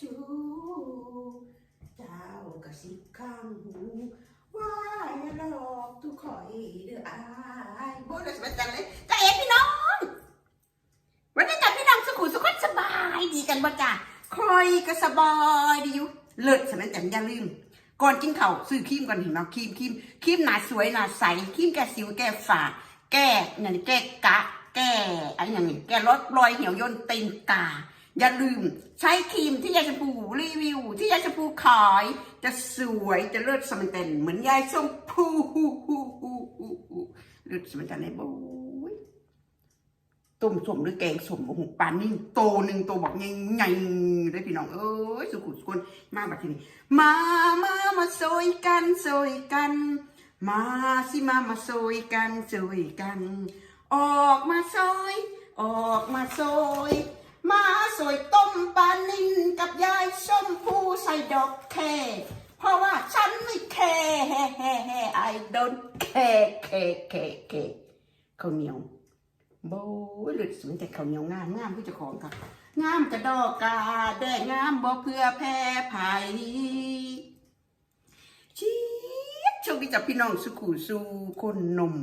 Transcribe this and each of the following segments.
ชูเจ้ากระซิบข้างหูว่าอย่าหลอกทุกข่อยเด้ออายโบนัสมาจังเลยจ้าเอ๋พี่น้อง วันนี้กับพี่น้องสุขุสุขสบายดีกันบ่จ้าคอยก็สบายดีอยู่ เลิศฉะนั้นแต่อย่าลืมก่อนกินข้าวซื้อครีมก่อนเห็นไหมครีมครีมครีมหนาสวยหนาใสครีมแก้สิวแก้ฝาแก้เนี่ยแก้กะ แก้อะไรอย่างนี้แก้ลดรอยเหี่ยวย่นตีนกา อย่าลืมใช้ครีมที่ยายชมพูรีวิว ที่ยายชมพูขาย จะสวยจะเลิศสมันเต็นเหมือนยายชมพูเลิศสมันเต็นเลยโอ้ยต้มสมหรือแกงสมโอ้โหปานิ่โตหนึ่งโตบอกใหญ่ๆเลยพี่น้องเอ้ยสุขุมสุคนมาแบบที่นี่มามามาโซยกันโซยกัน มาสิมามาโซยกันโซยกัน ออกมาโซยออกมาโซย มาโซยต้มปลานิ่งกับยายชมพูใส่ดอกแคเพราะว่าฉันไม่แคร์แฮ่แฮ่แฮ่ I don't care แคแคแคข้าวเหนียวโบยหลุดสวยแต่เขาวเหนียวงามงามผู้เจ้าของค่ะงามกระดอกกาแดงงามบ่เพื่อแพ้ภัยชีดโชคดีจากพี่น้องสุขุสู่คนนม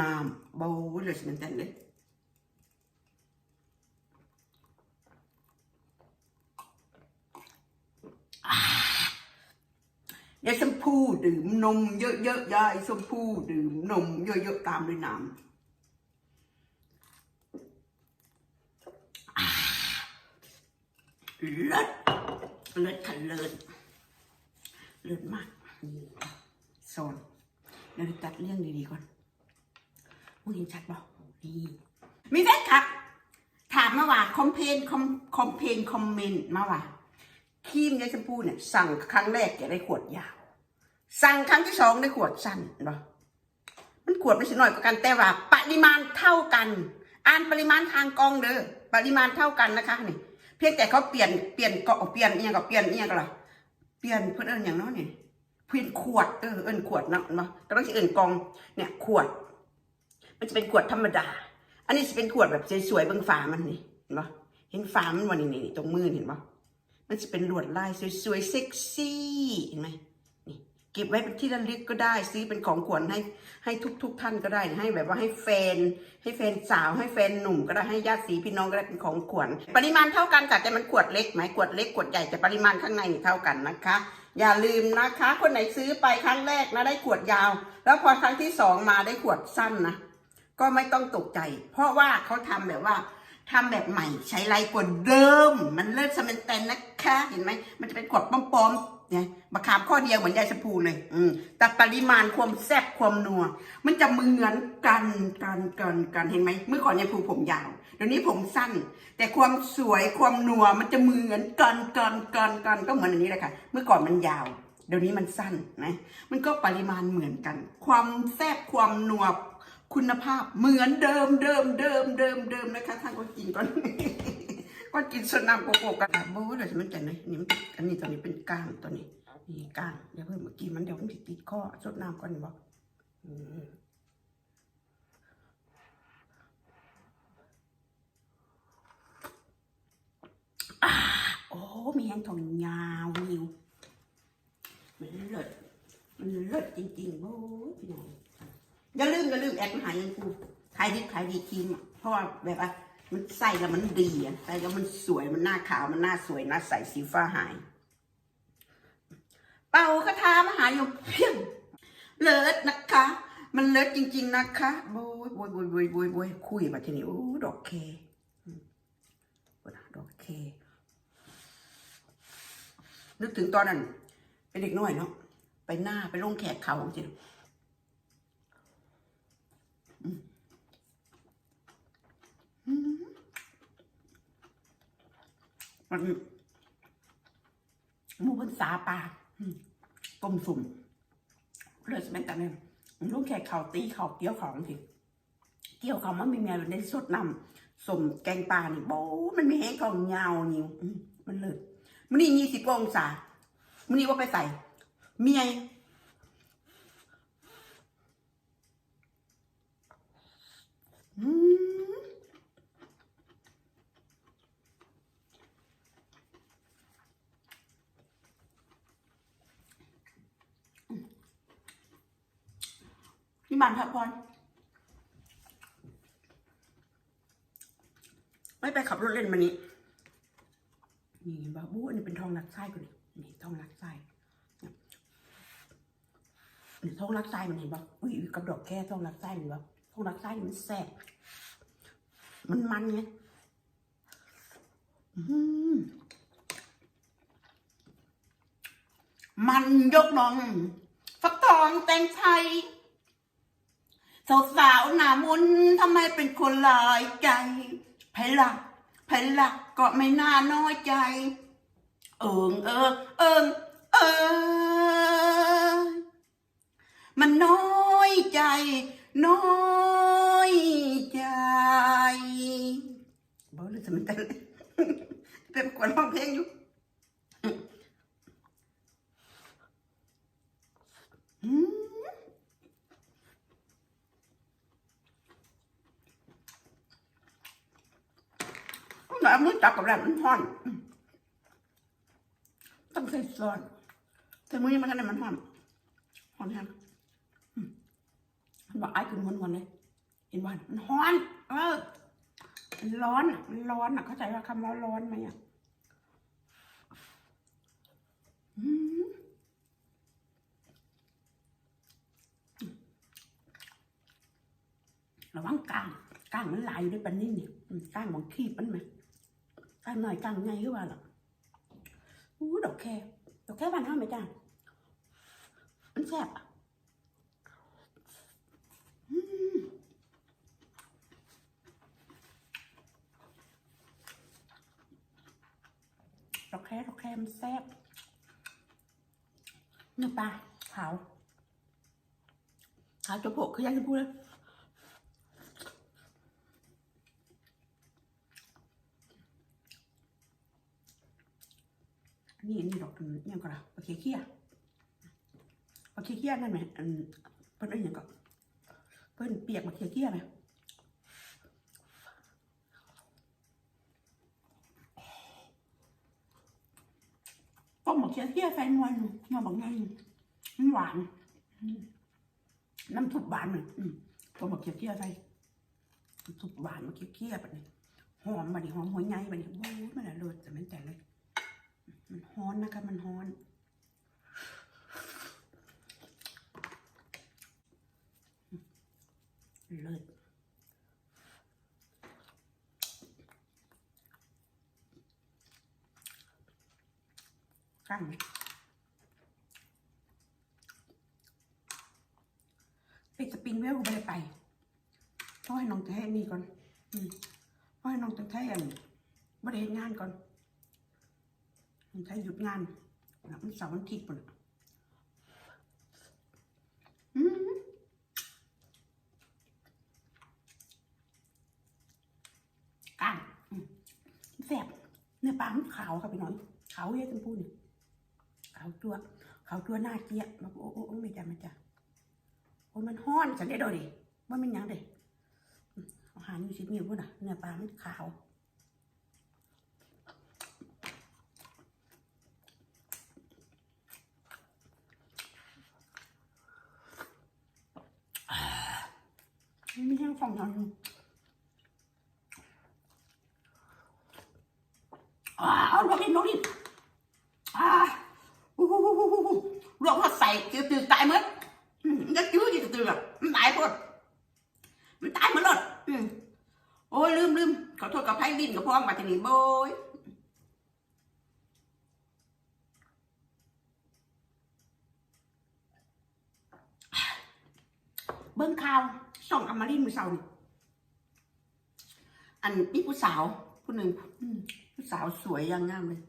นามโบยหลุดสวยแต่เลยอ่า ยายชมพูดื่มนมเยอะๆยายชมพูดื่มนมเยอะๆตามด้วยน้ำเลิศเลิศค่ะเลิศเลิศมากโซนเดี๋ยวตัดเรื่องดีๆก่อนมึงเห็นชัดบอกนี่มีแฟนคลับถามมาว่าคอมเพนคอมคอมเพนคอมเมนต์มาว่า ครีมยายชมพูเนี่ยสั่งครั้งแรกจะได้ขวดยาว สั่งครั้งที่สองได้ขวดสั้นเนาะมันขวดไม่ใช่น้อยกว่ากันแต่ว่า ปริมาณเท่ากัน อ่านปริมาณทางกองเด้อปริมาณเท่ากันนะคะนี่เพียงแต่เขาเปลี่ยนเปลี่ยนเกาะเปลี่ยนเนี่ยก็เปลี่ยนเนี่ยก็ล่ะเปลี่ยนเพื่อนเอิญอย่างน้อยนี่เปลี่ยนขวดเออเอิญขวดเนาะเนาะก็ต้องเอิญกองเนี่ยขวด มันจะเป็นขวดธรรมดา อันนี้จะเป็นขวดแบบสวยๆเบางฝามันนี่เห็นปะเห็นฝามันวันนี้นี่ตรงมือเห็นปะ มันจะเป็นลวดลายสวยๆเซ็กซี่เห็นไหมนี่เก็บไว้เป็นที่ระลึกก็ได้ซื้อเป็นของขวัญให้ให้ทุก ๆ ท่านก็ได้ให้แบบว่าให้แฟน ให้แฟนสาวให้แฟนหนุ่มก็ได้ให้ญาติสีพี่น้องก็ได้เป็นของขวัญปริมาณเท่ากันค่ะแต่มันขวดเล็กไหมขวดเล็กขวดใหญ่แต่ปริมาณข้างในนี่เท่ากันนะคะ อย่าลืมนะคะ คนไหนซื้อไปครั้งแรกนะได้ขวดยาว แล้วพอครั้งที่สองมาได้ขวดสั้นนะก็ไม่ต้องตกใจ เพราะว่าเขาทำแบบว่า ทำแบบใหม่ใช้ไรกว่าเดิม มันเลิศสมันเตนนะคะ เห็นไหม มันจะเป็นขวดป้อมๆเนี่ยมะขามข้อเดียวเหมือนยายชมพูเลย อืมแต่ปริมาณความแซ่บความนัว มันจะเหมือนกันกันกันกันเห็นไหม เมื่อก่อนยายพูผมยาว เดี๋ยวนี้ผมสั้น แต่ความสวยความนัวมันจะเหมือนกันกันกันกันก็เหมือนอันนี้แหละค่ะ เมื่อก่อนมันยาวเดี๋ยวนี้มันสั้นนะ มันก็ปริมาณเหมือนกัน ความแซ่บความนัว คุณภาพเหมือนเดิมเดิมเดิมเดิมเดิมนะคะท่านก็กินก่อนก็กินสนามโกโก้กันโบ้เดี๋ยวมันจะไหนนี่มันอันนี้ตัวนี้เป็นก้างตัวนี้นี่ก้างเดี๋ยวเพิ่มเมื่อกี้มันเดี๋ยวมันติดติดข้อสดน้ำก่อนบอกอืมโอ้มีแห้งทองยาวนิวมันเลิศมันเลิศจริงๆโอ้ยพี่น้อง อย่าลืมอย่าลืมแอดมาหายังกูขายดีขายดีครีมเพราะว่าแบบว่ามันใส่แล้วมันดีอะใส่แล้วมันสวยมันหน้าขาวมันหน้าสวยหน้าใสสีฟ้าหาย เป่ากระทามาหาอยู่เพียงเลิศนะคะ มันเลิศจริง ๆ นะคะโบยโบยโบยโบยโบยโบยคุยมาทีนี้โอ้ดอกเคดอกเค นึกถึงตอนนั้นเป็นเด็กน้อยเนาะไปหน้าไปลงแขกเขาจริง มอืมมันหมูพันสาปลาอืมต้มสุ่มเลยสมัยแต่เนี่ยลงแขกเขาตีเขาเกี่ยวขาจริงเกี่ยวเขามันมีแมวในสดน้ำสมแกงปลานี่โบ้มันไม่แห้งเขาเงานิ่วมันเลยมันนี่ยี่สิบองศามันนี่ว่าไปใส่เมีย พี่มันพักผ่อนไม่ไปขับรถเล่นมานี้นี่บาบูอันนี้เป็นทองรักไส้กูนี่นี่ทองรักไส้นี่ทองรักไส้มันเห็นปะอุ้ยกับดอกแค่ทองรักไส้มันปะ ทองรักไส้มันแซ่บมันมันไงมมันยกน้อง ฟักทองแตงไทยสาวสาวๆหน้ามุนทำไมเป็นคนหลายใจไผลักไผลักก็ไม่น่าน้อยใจ เอิงเอิงเอิงเอิงมันน้อยใจ น้อยใจบอกเลยจะมันเต้นเป็นคนร้องเพลงอยู่อืมหนามือจับกับแหลมมันห่อนอืมต้องใส่ซอนแต่มือยังไม่ทันได้มันห่อนห่อนแฮงอืม มันบอกไอ้ขึ้นหวนๆเลยเห็นว่ามันฮ้อน เออมันร้อนอะมันร้อนอะเข้าใจว่าคำว่าร้อนไหมอะระวังกลางกลางมันหลายอยู่ด้วยปันนี่เนี่ยกลางมันขี้มันไหมกลางหน่อยกลางไงก็ว่าหรอกอู้ดอกแคดอกแคบ้านเฮาไหมจ้ามันแซ่บอะ ดอกแคดอกแคมันแซ่บนื้อปลาขาวขาวจะโผล่คือยังจะพูดเลยนี่นี่ดอกอันยังก็ละปลาเคเคี้ยปลาเคเคี้ยนั่นไหมอันเพิ่นอ้ยหยังก็ เพิ่นเปียกปลาเคี้ยวเคี้ยไหมต้มปลาเคี้ยวเคี้ยใส่นวลนวลบางไงมันหวานน้ำซุปหวานเลยอืมต้มปลาเคี้ยวเคี้ยใส่น้ำซุปหวานปลาเคี้ยวเคี้ยแบบนี้หอมมาดิหอมหัวใหญ่มาดิโอ้ยมันละเลิศแต่มันแต่เลยมันฮ้อนนะคะมันฮ้อน เลิศกั้งไหมไปสปริงเวลไม่ได้ไปเพราะให้น้องจะให้นี่ก่อนอืมเพราะให้น้องจะให้อันไม่ได้เฮ็ดงานก่อนมันใช้หยุดงานนะมันเสาร์วันอาทิตย์ปุ่นน่ะอืมก้างอืมแซ่บ เนื้อปลามันขาวค่ะพี่น้องขาวเยอะจนพูดนี่ขาวตัวขาวตัวหน้าเจี๊ยบมาโอ้โอ้โอ้ไม่จ้ะไม่จ้ะโอ้มันห้อนฉันได้ดอดิว่ามันยังเด้อืมอาหารอยู่ชิ้นิ้วพุ่นน่ะเนื้อปลามันขาว ไม่ใช่ฝั่งเราอยู่อ่าเอาลงดิลงดิอ่าอู้หูหูหูหูหูลงมาใส่จืดจืดตายหมดอืมมันจะจืดจืดจืดแบบมันตายหมดมันตายหมดเลยอืมโอ้ยลืมลืมขอโทษกับไพ่ดิ นี่โบยเบิ้งข่าวส่องอมรินมือเสานี่อันนี้ผู้สาวผู้หนึ่งผู้สาวสวยยังงามเลย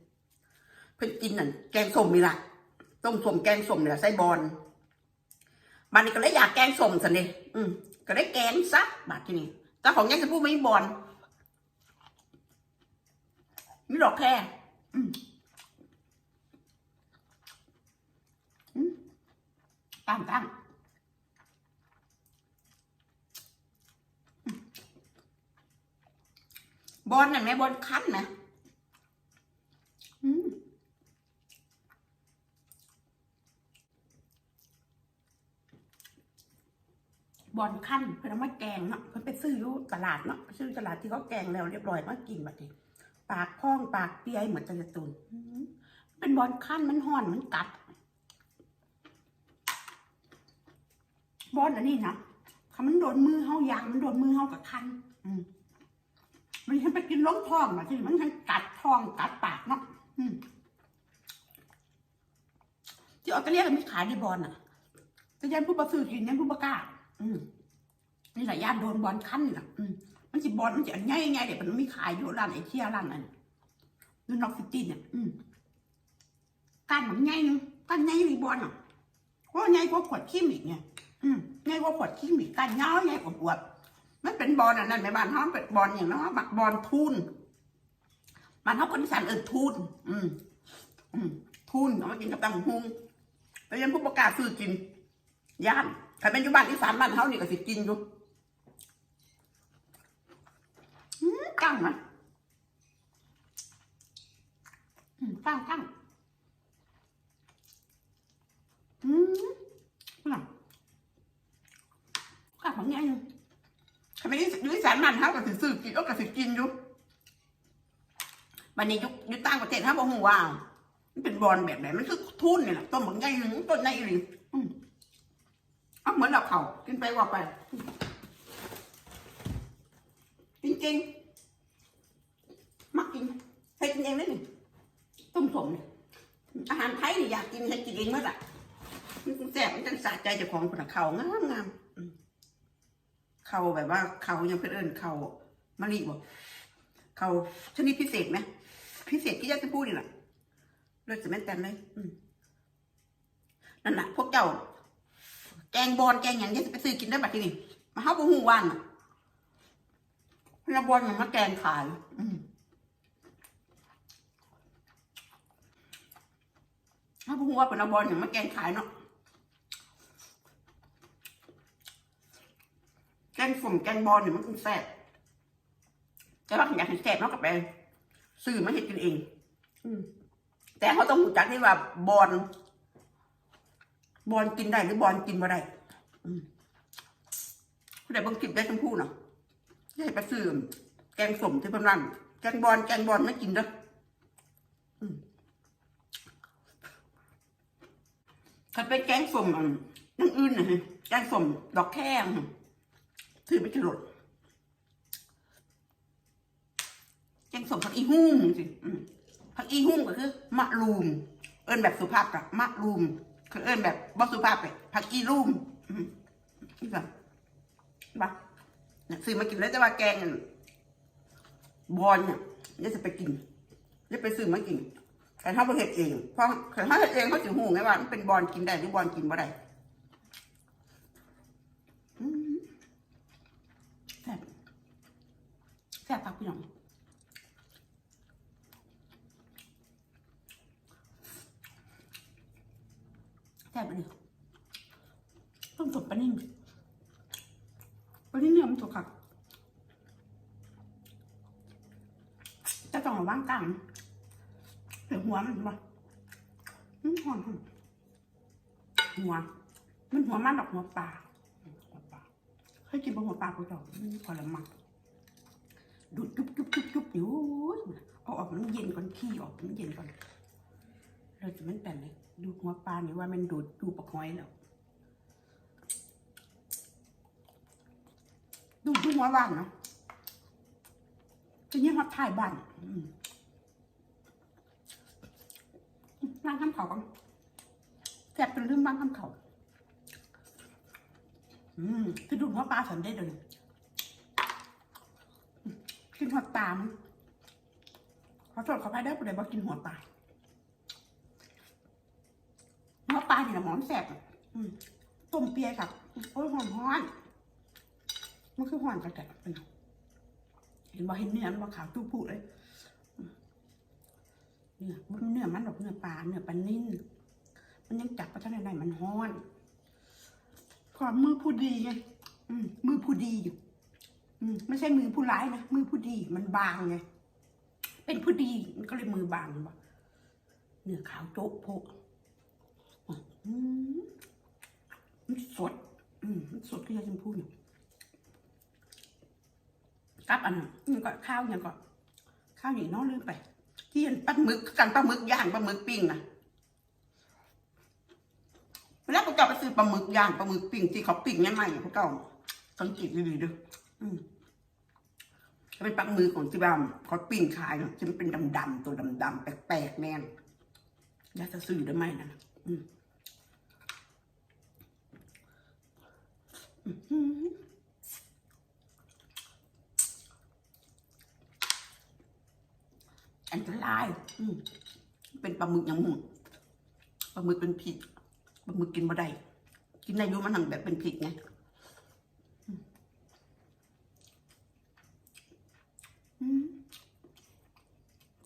เพิ่นกินนั่นแกงส้มนี่ละต้มส้มแกงส้มนี่ละไส้บอลบัดนี้ก็เลยอยากแกงส้มสันเดอืมก็ได้แกงซะบัดทีนี้แต่ของยังจะพูดไม่บอล นี่ดอกแค่อืมอืมตั้งตั้งบอลน่ะแม่บอลคั้นนะอืมบอลขั้นเพิ่นเอามาแกงเนาะเพิ่นไปซื้ออยู่ตลาดเนาะไปซื้อตลาดที่เขาแกงแล้วเรียบร้อยมากินบัดนี้ ปากพองปากเปียเหมือนจะตุนอื้อเป็นบอลขั้นมันห่อนมันกัด บอลอันนี้นะคำมันโดนมือเฮายางมันโดนมือเฮากับคันอืมมันฉันไปกินล้มท้องมาที่มันฉันกัดท้องกัดปากเนาะอืมที่ออสเตรเลียก็มีขายในบอลอะแต่ยันผู้ประซื้อกินยันผู้ประกล้าอืมนี่แหละย่านโดนบอลคันนี่แหละอื มันสิบอลมันจะง่ายง่ายเดี๋ยวมันมีขายอยู่ร้านไอเทียร้านอันนูนอกซิตี้เนี่ยอืมการมันง่ายนึงการง่ายรีบอลอะว่าง่ายกว่าขวดขี้มิกเนี่ยอืมง่ายกว่าขวดขี้มิกการย่อง่ายกว่าขวดมันเป็นบอลอันนั้นในบ้านเขาเป็นบอลอย่างนั้นว่าบอลทุนบ้านเขาคนสานเอินทุนอืมอืมทุนเอามากินกับตังหุงแต่ยังผู้ประกาศซื้อกินย่านใครเป็นอยู่บ้านอีสานบ้านเขานี่ก็สิกินอยู่ อืมกั้งนะอืมกั้งกั้งอืมน่ะกั้งของไงอยู่ใครเป็นอยู่อีสานบ้านเขาก็สิซื้อกินเอาก็สิกินอยู่บันนี้ยุยุต่างประเทศเขาบอกว่ามันเป็นบอลแบบไหนมันคือทุ่นเนี่ยแหละต้นบางใหญ่หนึ่งต้นใหญ่หนึ่งอืมเอาเหมือนเราเขากินไปว่าไป จริงๆ มักกินให้กินเองได้หนึ่งต้มสมเนี่ยอาหารไทยนี่อยากกินให้กินเองเมื่อไหร่มันแซ่บมันจังสะใจเจ้าของคนเขางามงามเขาแบบว่าเขายังเพื่นเอิญเขามะลิบอกเขาชนิดพิเศษไหมพิเศษที่ยากจะพูดนี่แหละเลือดจะแม่นแตนเลยนั่นแหละพวกเจ้า แกงบอลแกงอย่างนี้จะไปซื้อกินได้บัดที่นี้มาเฮาบ่ฮู้วันน่ะพระบอลอย่างมาแกงขาย อืม เฮาบ่ฮู้ว่าเป็นเอาบอลอย่างมาแกงขายเนาะแกงสุ่มแกงบอลเนี่ยมันคือแซ่บแต่ว่าอยากให้แซ่บเนาะก็ไปซื้อมาเฮ็ดกินเองอืมแต่เขาต้องรู้จักที่ว่าบอลบอลกินได้หรือบอลกินมาได้อืมผู้ใดบางคลิปได้ทั้งคู่เนาะยายไปซื้อแกงสมที่เพิ่นร้านแกงบอลแกงบอลไม่กินเด้ออื ถ้าเป็นแกงสมอันนั่งอื่นนะฮะแกงสมดอกแค่ถือไปกิโลแกงสมผักอีหุ่งสิผักอีหุ่งก็คือมะรูม เอิ้นแบบสุภาพกับมะรูม คือเอิ้นแบบบ่สุภาพเลยผักอีรูมอืมนี่ก่อนบ้าซื้อมากินแล้วจะว่าแกงบอลเนี่ยจะไปกินเดี๋ยวไปซื้อมากิน แต่ถ้าเราเห็ดเองเพราะถ้าเห็ดเองเขาจะหูไงว่ามันเป็นบอลกินได้หรือบอลกินบ่ได้แซ่บแซ่บปักพี่น้องแซ่บเลยต้มสดปลานิ่มปลานิ่มเนี่ยมันสุกค่ะจะต้องระวังกลาง เดี๋ยวหัวมันบ่มหอมหอมหัว มันหัวมันดอกหัวปลาหัวปลาเคยกินบะหัวปลากูจ้ะอืมพอละมักดูดจุ๊บจุ๊บจุ๊บจุ๊บอยู่เอาออกมันเย็นก่อนขี้ออกมันเย็นก่อนเราจะมันแต่เลยดูหัวปลานี่ว่ามันดูดดูปลาหอยแล้วดูดูหัวว่างเนาะจะยิ่งฮอตถ่ายบ้านอืม นั่งข้ามเขากันแสบจนลืมบ้านข้ามเขาอืมคือดูหัวปลาฉันได้เลยกินหัวปลามันขอโทษขออภัยได้ประเดี๋ยวบอกกินหัวปลาเนื้อปลาเนี่ยหอมแสบอะอืมต้มเปียกับโอ้ยหอมฮ้อนมันคือหอนกระแตะเป็นไงเห็นว่าเห็นเนื้อมันว่าขาวตู้ผู้เลย เนื้อมันเนื้อมันดอกเนื้อปลาเนื้อปลานิ่นมันยังจับไปทางไหนๆมันฮ้อนความมือผู้ดีไงอืมมือผู้ดีอยู่อืมไม่ใช่มือผู้ร้ายนะมือผู้ดีมันบางไงเป็นผู้ดีมันก็เลยมือบางวะเนื้อขาวโจ๊กโพกอืมมันสดอืมสดก็ยังชมพูอยู่กับอันนั้นมันก็ข้าวยังก็ข้าวอย่างน้องลืมไป ที่อันปลาหมึกกันปลาหมึกย่างปลาหมึกปิ้งนะเวลาพวกเจ้าไปซื้อปลาหมึกย่างปลาหมึกปิ้งที่เขาปิ้งใหม่ๆพวกเจ้าสังเกตดีๆด้วยอืมถ้าเป็นปลาหมึกของที่บ้านเขาปิ้งขายเนาะจะมันเป็นดำๆตัวดำๆแปลกๆแน่นอยากจะซื้อได้ไหมนะอืมอื้ อันตราย อืมเป็นปลาหมึกอย่างหมึงปลาหมึกเป็นผิดปลาหมึกกินบ่ได้กินได้ยุ่มันหังแบบเป็นผิดไง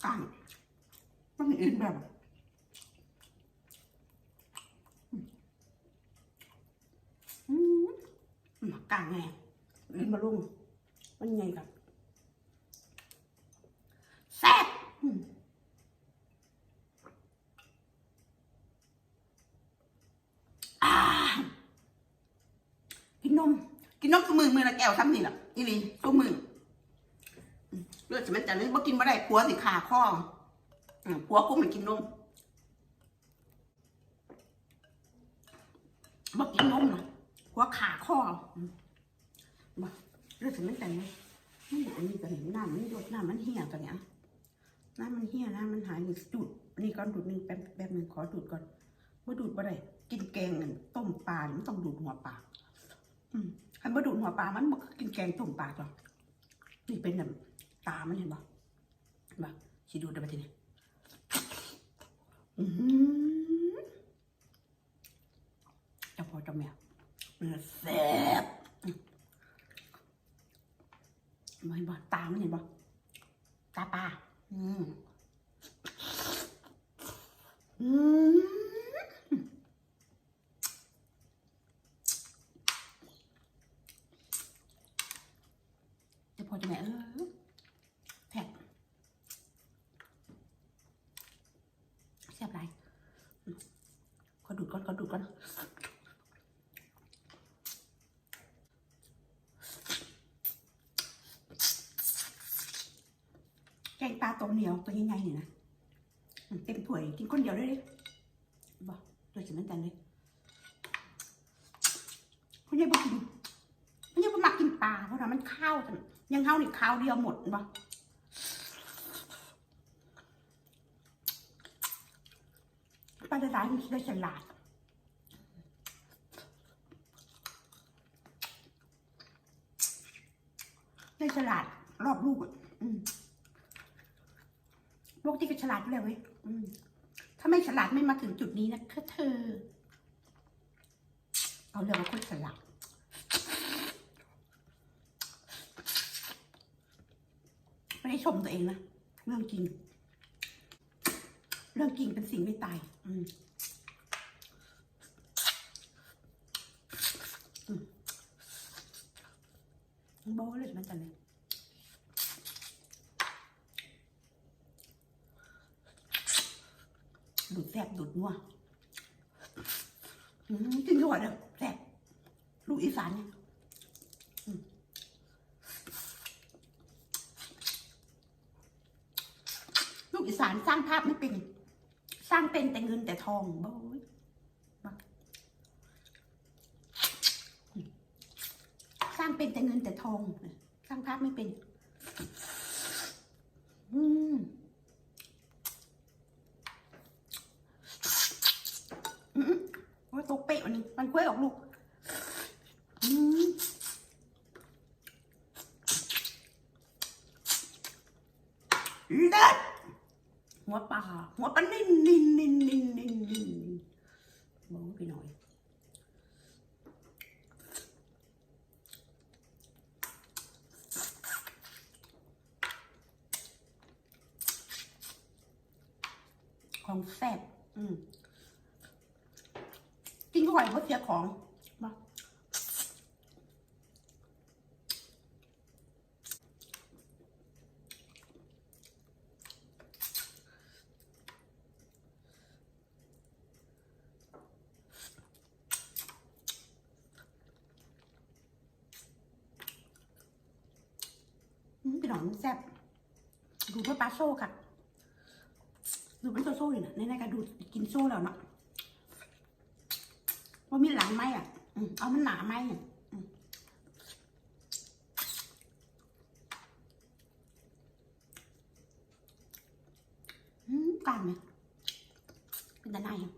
อ่างมันอื่นแบบอืมอืมมกลางไงอื่นมาลุงมันไงกับแซ่บ กินนม กินนมตัวมือมือละแก้วทำนี่แหละอีหลีตัวมือเลือดจะมันจะนี่บ่กินบ่ได้ผัวสิขาข้อผัวกูไม่กินนมบ่กินนมนะผัวขาข้อบ่เลือดจะมันแต่งเลยมันอยู่ตรงนี้ก็เห็นน้ำมันหยดน้ำมันเหี่ยกันเนี่ย น้ำมันเหี่ยน้ำมันหายนี่ดูดนนี้ก่อนดูดหนึ่งแป๊บแป๊บหนึ่งขอดูดก่อนบ่อดูดบ่ได้กินแกงนั่นต้มปลานี่มันต้องดูดหัวปลาอืมคันบ่ดูดหัวปลามันบ่กินแกงต้มปลาหรอกนี่เป็นแบบตามันเห็นบ่เห็นบ่สิดูดได้บ่ทีนี้อือหือเจ้าพ่อจ้าแม่เนื้อแซ่บอืมบ่เห็นบ่ตามันเห็นบ่ตาปลา อืมอืม จะพอจะแม่เออแซ่บแซ่บไรอืมก็ดูดก่อนก็ดูดก่อนแกงปลาตัวเหนียวตัวใหญ่ๆนี่นะอืมเต็มถ้วยกินคนเดียวเลยดิบอกเดี๋ยวจะนั่นกันเลยคุณยายบอกกิน มันยังบ่มักกินปลาเพราะว่ามันข้าวจังยัง ข้าวนี่ข้าวเดียวหมดบ่ปลาจะได้มันได้ฉลาดได้ฉลาดรอบลูกอืมปกติก็ฉลาดอยู่แล้วเว้ยถ้าไม่ฉลาดไม่มาถึงจุดนี้นะคะเธอ เอาเรื่องว่าคนฉลาด ไม่ได้ชมตัวเองนะเรื่องจริง เรื่องจริงเป็นสิ่งไม่ตาย อืมโบ้เลยมันจะเลยดูดแซ่บดูดนัวอืมกินด้วยเด้อแซ่บลูกอีสานเนี่ย อีสานสร้างภาพไม่เป็น สร้างเป็นแต่เงินแต่ทองบ้ยสร้างเป็นแต่เงินแต่ทอง สร้างภาพไม่เป็น อืมอืมตกเป๊ะวันนี้มันกล้วยออกลูก อืมเลิศ หัวปลาหัวปลานิ่นนิ่นนิ่นนิ่นนิ่นนิ่นบอกพี่หน่อยของแซ่บอืมกินก็ไหวเพราะเสียของมา อืมพี่น้องแซ่บดูเพื่อปลา โซ่ค่ะดูเป็นโซ่โซ่เลยนะในในการดูกินโซ่แล้วเนาะว่ามีหลังไหมอะเอามันหนาไหมอะอืมมกลางไหมเป็นตาไหนอะ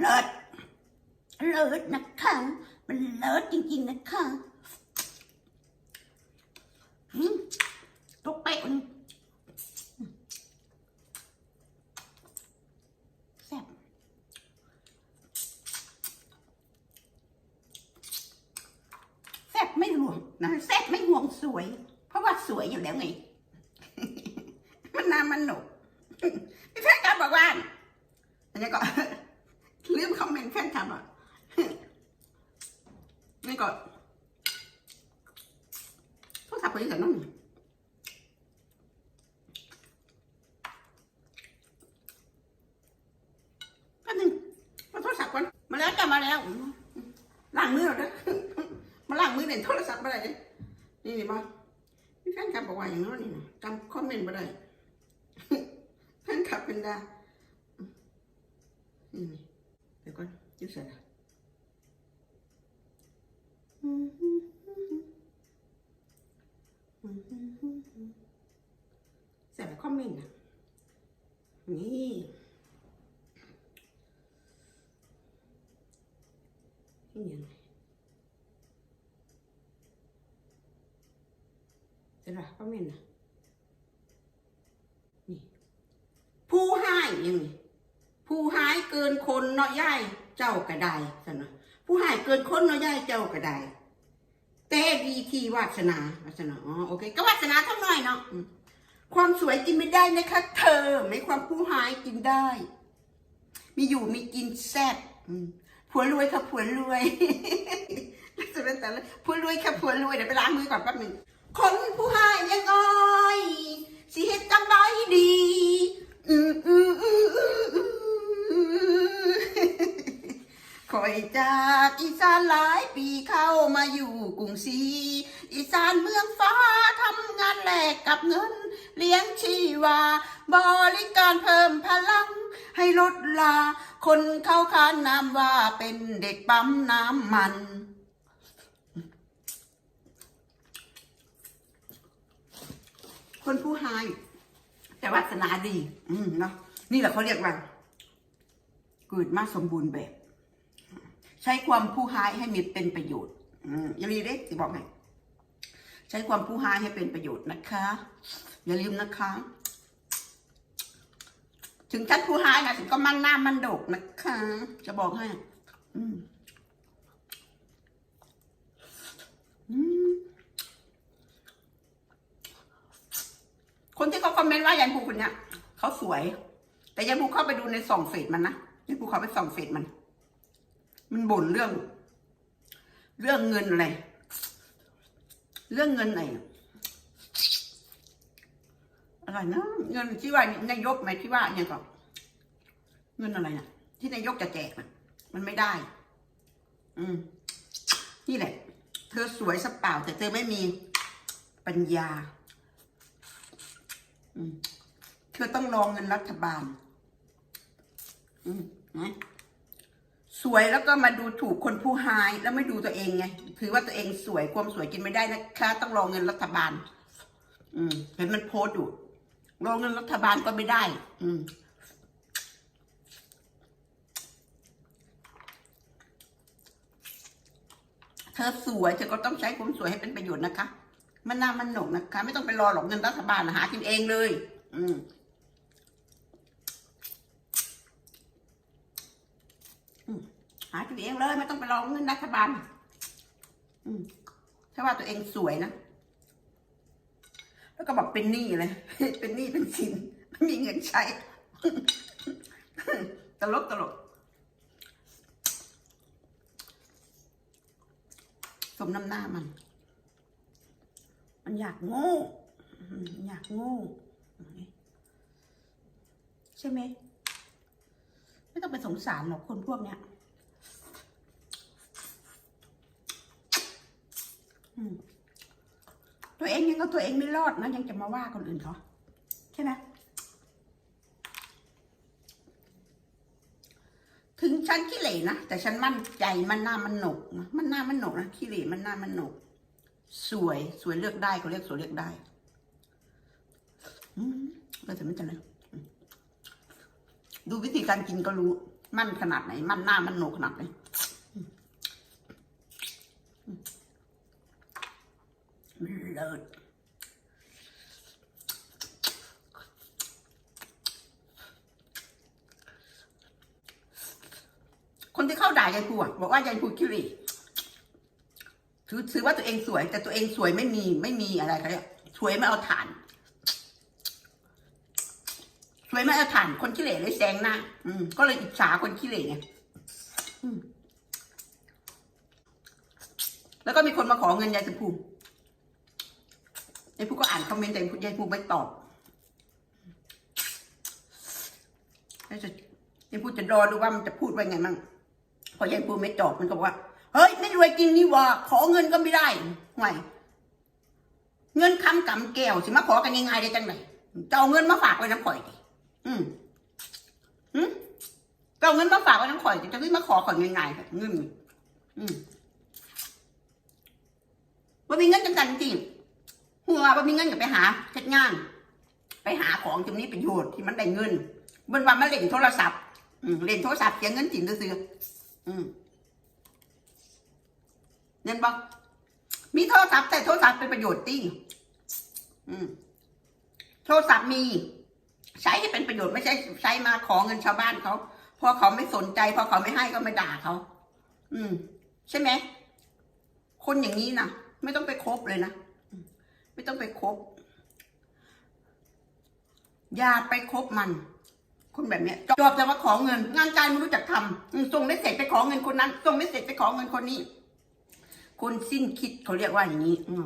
เลิศเลิศนะคะ มันเลิศจริงๆนะคะอืมตกเป๊ะเลยอืมแซ่บแซ่บไม่ห่วงนะแซ่บไม่ห่วงสวย เพราะว่าสวยอยู่แล้วไง มันนามันหนุกพี่แฟนคลับบอกว่าอันนี้ก็ ลืมคอมเมนต์แฟนคลับอะ นี่ก็โทรศัพท์ไปที่ไหนนั่นแป๊บนึงมาโทรศัพท์ก่อนมาแล้วจ้ะมาแล้วล้างมือแล้วนะ มาล้างมือเด่นโทรศัพท์มาได้นี่นี่บ้างพี่แฟนคลับบอกว่าอย่างนั้นนี่นะจำคอมเมนต์มาได้แฟนคลับเป็นดานี่นี่เดี๋ยวก่อนยิ้มเสร็จแล้วเสร็จแล้วคอมเมนต์นะนี่นี่ยังไง ร็จแล้วคอมเมนนะนี่ ผู้ให้ยังไงผู้หายเกินคนเนาะย่ายเจ้ากระไดสนะผู้หายเกินคนเนาะย่ายเจ้ากระไดแต่ดีทีวาสนาวาสนาอ๋อโอเค ก็วาสนาเท่าน่อยเนาะความสวยกินไม่ได้นะคะ เธอไม่ความผู้หายกินได้ มีอยู่มีกินแซ่บผัวรวยค่ะผัวรวยจะเป็นแต่ละผัวรวยค่ะผัวรวยเดี๋ยวไปล้างมือก่อนแป๊บหนึง คนผู้หายยังอ้อยสิเฮ็ดจังไดดีคอยจากอีสานหลายปีเข้ามาอยู่กรุงศรีอีสานเมืองฟ้าทำงานแลกกับเงิน เลี้ยงชีวา บริการเพิ่มพลัง ให้ลดลา คนเข้าคานนามว่าเป็นเด็กปั๊มน้ำมัน คนผู้หาย แต่วาสนาดี อืมเนาะนี่แหละเขาเรียกว่าเกิดมาสมบูรณ์แบบ ใช้ความผู้หายให้มีเป็นประโยชน์ อืมอย่าลืมเด็กที่บอกไงใช้ความผู้หายให้เป็นประโยชน์นะคะ อย่าลืมนะคะ ถึงฉันผู้หายนะฉันก็มันหน้ามันโดกนะคะ จะบอกให้ อืม คนที่เขาคอมเมนต์ว่ายันภูคนเนี้ยเขาสวย แต่ยันภูเข้าไปดูในส่องเฟซมันนะยันภูเข้าไปส่องเฟซมัน มันบ่นเรื่อง เรื่องเงินอะไรเรื่องเงินไหนอะไรนะเงินที่ว่านายกไหมที่ว่าเนี่ยก็เงินอะไรน่ะที่นายกจะแจกนะมันไม่ได้ อืม นี่แหละ เธอสวยสักเปล่า แต่เธอไม่มีปัญญา เธอต้องรองเงินรัฐบาลอืมนะสวยแล้วก็มาดูถูกคนผู้หายแล้วไม่ดูตัวเองไง ถือว่าตัวเองสวยความสวยกินไม่ได้นะคะ ต้องรอเงินรัฐบาล อืมเห็นมันโพสต์อยู่รอเงินรัฐบาลก็ไม่ได้ อืมเธอสวยเธอก็ต้องใช้ความสวยให้เป็นประโยชน์นะคะ มันน่ามันหนกนะคะ ไม่ต้องไปรอหรอกเงินรัฐบาลนะหากินเองเลย อืมหากินเองเลย ไม่ต้องไปรอเงินรัฐบาลอืมถ้าว่าตัวเองสวยนะแล้วก็บอกเป็นหนี้เลย เป็นหนี้เป็นสินไม่มีเงินใช้ ตลกตลกสมน้ำหน้ามัน อยากโง่ อยากโง่ใช่ไหมไม่ต้องไปสงสารหรอกคนพวกเนี้ยตัวเองยังเอาตัวเองไม่รอดนะยังจะมาว่าคนอื่นเขาใช่ไหมถึงฉันขี้เหร่นะแต่ฉันมั่นใจมันหน้ามันหนกมันหน้ามันหนกนะขี้เหร่มันหน้ามันหนก สวยสวยเลือกได้เขาเรียกสวยเลือกได้มก็จะไม่จะเลยอืมดูวิธีการกินก็รู้ มันขนาดไหน มันหน้ามันโหนกขนาดไหนมันเลิศคนที่เข้าด่ายายพูบอกว่ายายพูคิริ ถือถือว่าตัวเองสวย แต่ตัวเองสวยไม่มีไม่มีอะไรเขาเนี่ยสวยไม่เอาฐาน สวยไม่เอาฐาน คนขี้เหร่เลยแซงหน้าอืมก็เลยอิจฉาคนขี้เหร่ไงแล้วก็มีคนมาขอเงินยายชมพูยายพูก็อ่านคอมเมนต์แต่ยายพูไม่ตอบแล้วจะยายพูจะรอดูว่ามันจะพูดว่าไงมั่งพอยายพูไม่ตอบมันก็บอกว่า รวยจริงนี่ว่าขอเงินก็ไม่ได้ห่วยเงินคำกำแก้วสิมาขอกันยังไงได้จังไหนจะเอาเงินมาฝากไว้น้ำข่อยดิอืมอืมก็เอาเงินมาฝากไว้น้ำข่อยจะขึ้นมาขอข่อยง่ายๆเงินอืมว่ามีเงินจังกันจริงหัวว่ามีเงินอย่าไปหาเช็ดงาน ไปหาของตรงนี้ประโยชน์ที่มันได้เงินบนวันมาเล่นโทรศัพท์เล่นโทรศัพท์เสียเงินจริงซื้ออืม เงินบอกมีโทรศัพท์แต่โทรศัพท์เป็นประโยชน์ติ้งโทรศัพท์มี ใช้ให้เป็นประโยชน์ไม่ใช่ใช้มาขอเงินชาวบ้านเขาพอเขาไม่สนใจ พอเขาไม่ให้ก็ไม่ด่าเขาอืม ใช่ไหมคนอย่างนี้นะไม่ต้องไปคบเลยนะไม่ต้องไปคบอย่าไปคบมัน คนแบบเนี้ยจอบแต่ว่าขอเงิน งานการไม่รู้จักทำส่งไม่เสร็จไปขอเงินคนนั้นส่งไม่เสร็จไปขอเงินคนนี้ คนสิ้นคิดเขาเรียกว่าอย่างนี้อืม